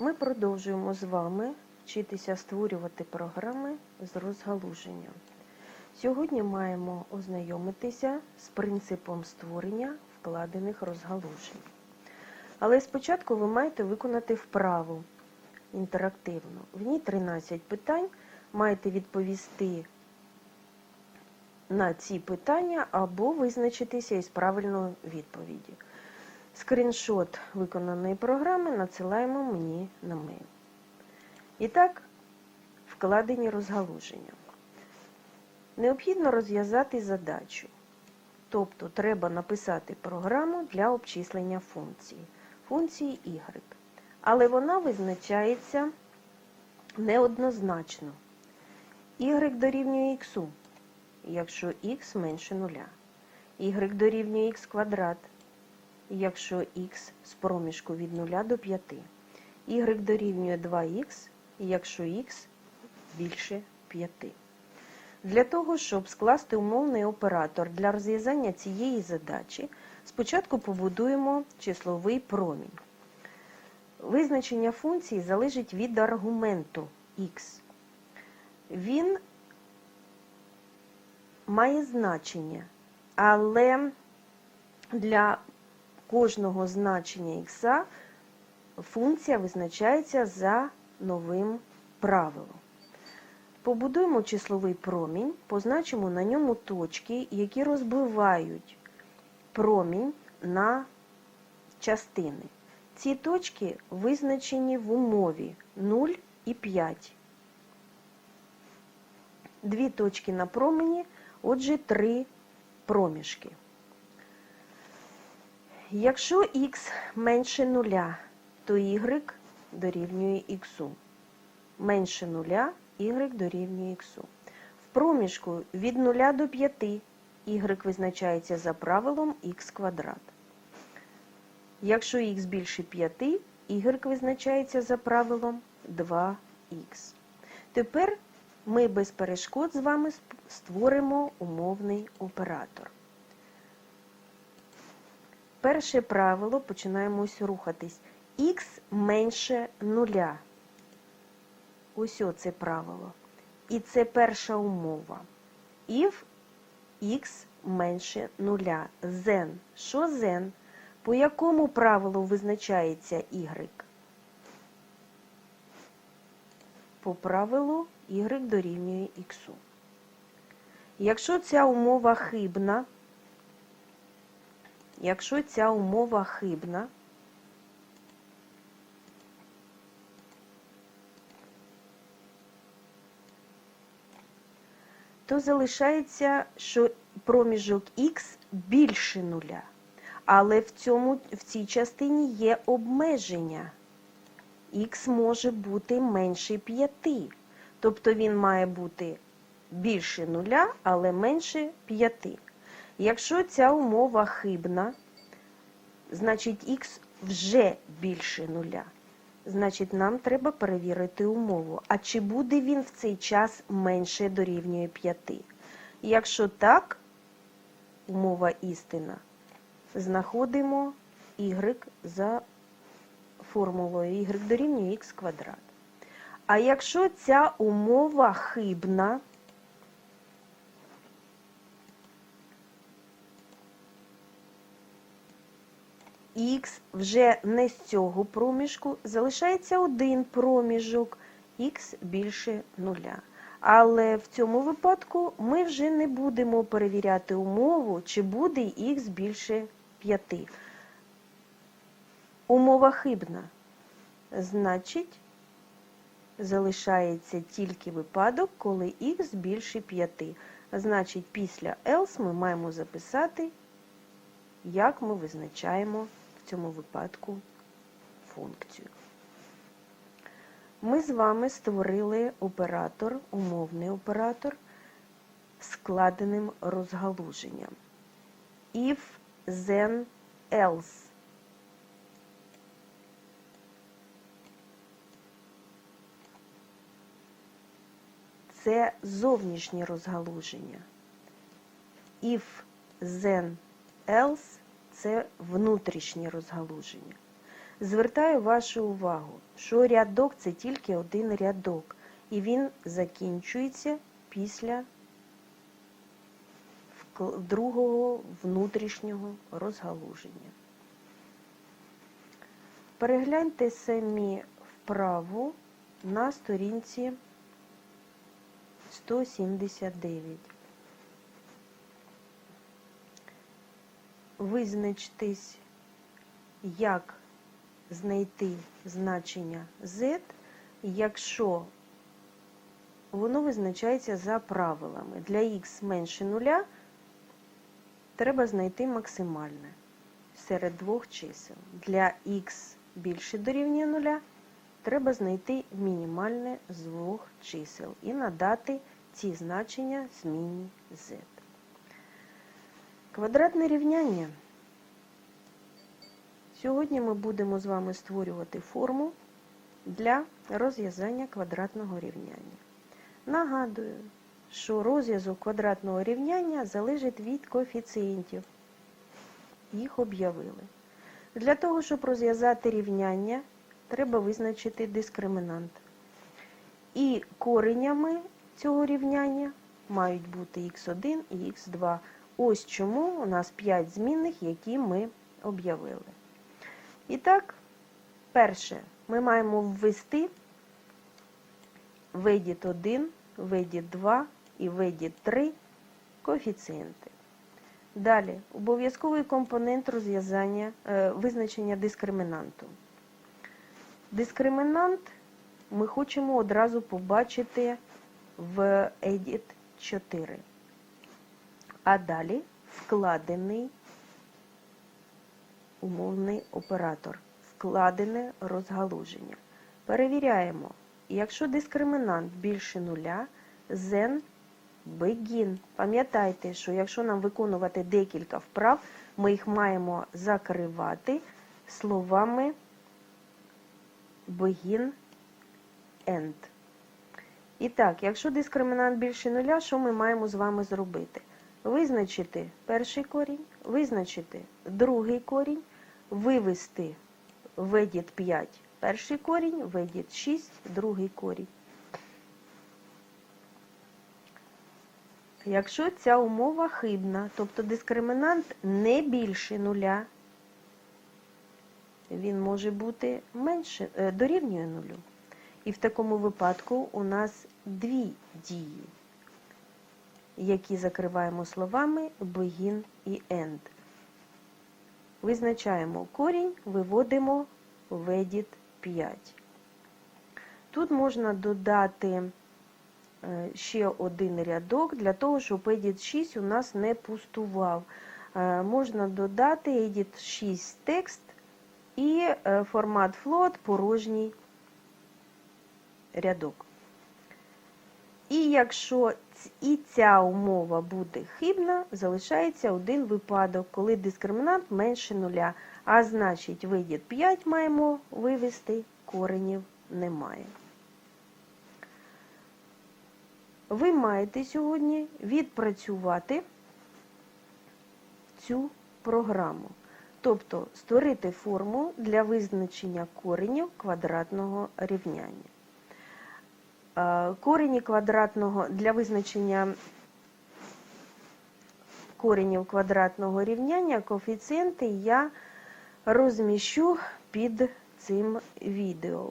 Ми продовжуємо з вами вчитися створювати програми з розгалуженням. Сьогодні маємо ознайомитися з принципом створення вкладених розгалужень. Але спочатку ви маєте виконати вправу інтерактивну. В ній 13 питань. Маєте відповісти на ці питання або визначитися із правильною відповіді. Скріншот виконаної програми надсилаємо мені на мейл. І так, вкладені розгалуження. Необхідно розв'язати задачу. Тобто треба написати програму для обчислення функції, функції y. Але вона визначається неоднозначно. y дорівнює x, якщо x менше нуля. y дорівнює x квадрат, якщо x з проміжку від 0 до 5. y дорівнює 2х, якщо x більше 5. Для того, щоб скласти умовний оператор для розв'язання цієї задачі, спочатку побудуємо числовий промінь. Визначення функції залежить від аргументу x. Він має значення, але для кожного значення х функція визначається за новим правилом. Побудуємо числовий промінь, позначимо на ньому точки, які розбивають промінь на частини. Ці точки визначені в умові 0 і 5. Дві точки на промені, отже, три проміжки. Якщо х менше 0, то y дорівнює х. Менше 0 y дорівнює х. В проміжку від 0 до 5 y визначається за правилом х квадрат. Якщо х більше 5, y визначається за правилом 2х. Тепер ми без перешкод з вами створимо умовний оператор. Перше правило починаємо ось рухатись. х менше нуля. Ось оце правило. І це перша умова. If х менше нуля. Then. Що then? По якому правилу визначається y? По правилу y дорівнює х. Якщо ця умова хибна, якщо ця умова хибна, то залишається, що проміжок х більше нуля. Але в, цьому, в цій частині є обмеження. Х може бути менше 5. Тобто він має бути більше нуля, але менше 5. Якщо ця умова хибна, значить х вже більше нуля. Значить, нам треба перевірити умову. А чи буде він в цей час менше дорівнює 5? Якщо так, умова істина, знаходимо y за формулою y дорівнює х квадрат. А якщо ця умова хибна, х вже не з цього проміжку, залишається один проміжок х більше нуля. Але в цьому випадку ми вже не будемо перевіряти умову, чи буде х більше 5. Умова хибна. Значить, залишається тільки випадок, коли х більше 5. Значить, після else ми маємо записати, як ми визначаємо в цьому випадку функцію. Ми з вами створили оператор, умовний оператор складеним розгалуженням. If, then, else. Це зовнішнє розгалуження. If, then, else це внутрішнє розгалуження. Звертаю вашу увагу, що рядок це тільки один рядок, і він закінчується після другого внутрішнього розгалуження. Перегляньте самі вправу на сторінці 179. Визначтесь, як знайти значення z, якщо воно визначається за правилами. Для x менше нуля треба знайти максимальне серед двох чисел. Для x більше дорівнює нуля треба знайти мінімальне з двох чисел і надати ці значення зміні z. Квадратне рівняння. Сьогодні ми будемо з вами створювати форму для розв'язання квадратного рівняння. Нагадую, що розв'язок квадратного рівняння залежить від коефіцієнтів. Їх об'явили. Для того, щоб розв'язати рівняння, треба визначити дискримінант. І коренями цього рівняння мають бути х1 і х2. Ось чому у нас 5 змінних, які ми об'явили. І так, перше, ми маємо ввести видіт 1, видіт 2 і видіт 3 коефіцієнти. Далі, обов'язковий компонент розв'язання е, визначення дискримінанту. Дискримінант ми хочемо одразу побачити в Edit 4. А далі вкладений умовний оператор, вкладене розгалуження. Перевіряємо, якщо дискримінант більше нуля, then begin. Пам'ятайте, що якщо нам виконувати декілька вправ, ми їх маємо закривати словами begin, end. І так, якщо дискримінант більше нуля, що ми маємо з вами зробити? Визначити перший корінь, визначити другий корінь, вивести ведіт 5 перший корінь, ведіт 6 другий корінь. Якщо ця умова хибна, тобто дискримінант не більше нуля, він може бути менше, е, дорівнює нулю. І в такому випадку у нас дві дії, які закриваємо словами begin і end. Визначаємо корінь, виводимо ведіт 5. Тут можна додати е, ще один рядок для того, щоб edit 6 у нас не пустував. Е, Можна додати edit 6 текст і е, формат float порожній рядок. І якщо і ця умова буде хибна, залишається один випадок, коли дискримінант менше нуля. А значить, видіт 5 маємо вивести, коренів немає. Ви маєте сьогодні відпрацювати цю програму. Тобто створити форму для визначення коренів квадратного рівняння. Е, Корені квадратного для визначення коренів квадратного рівняння коефіцієнти я розміщу під цим відео.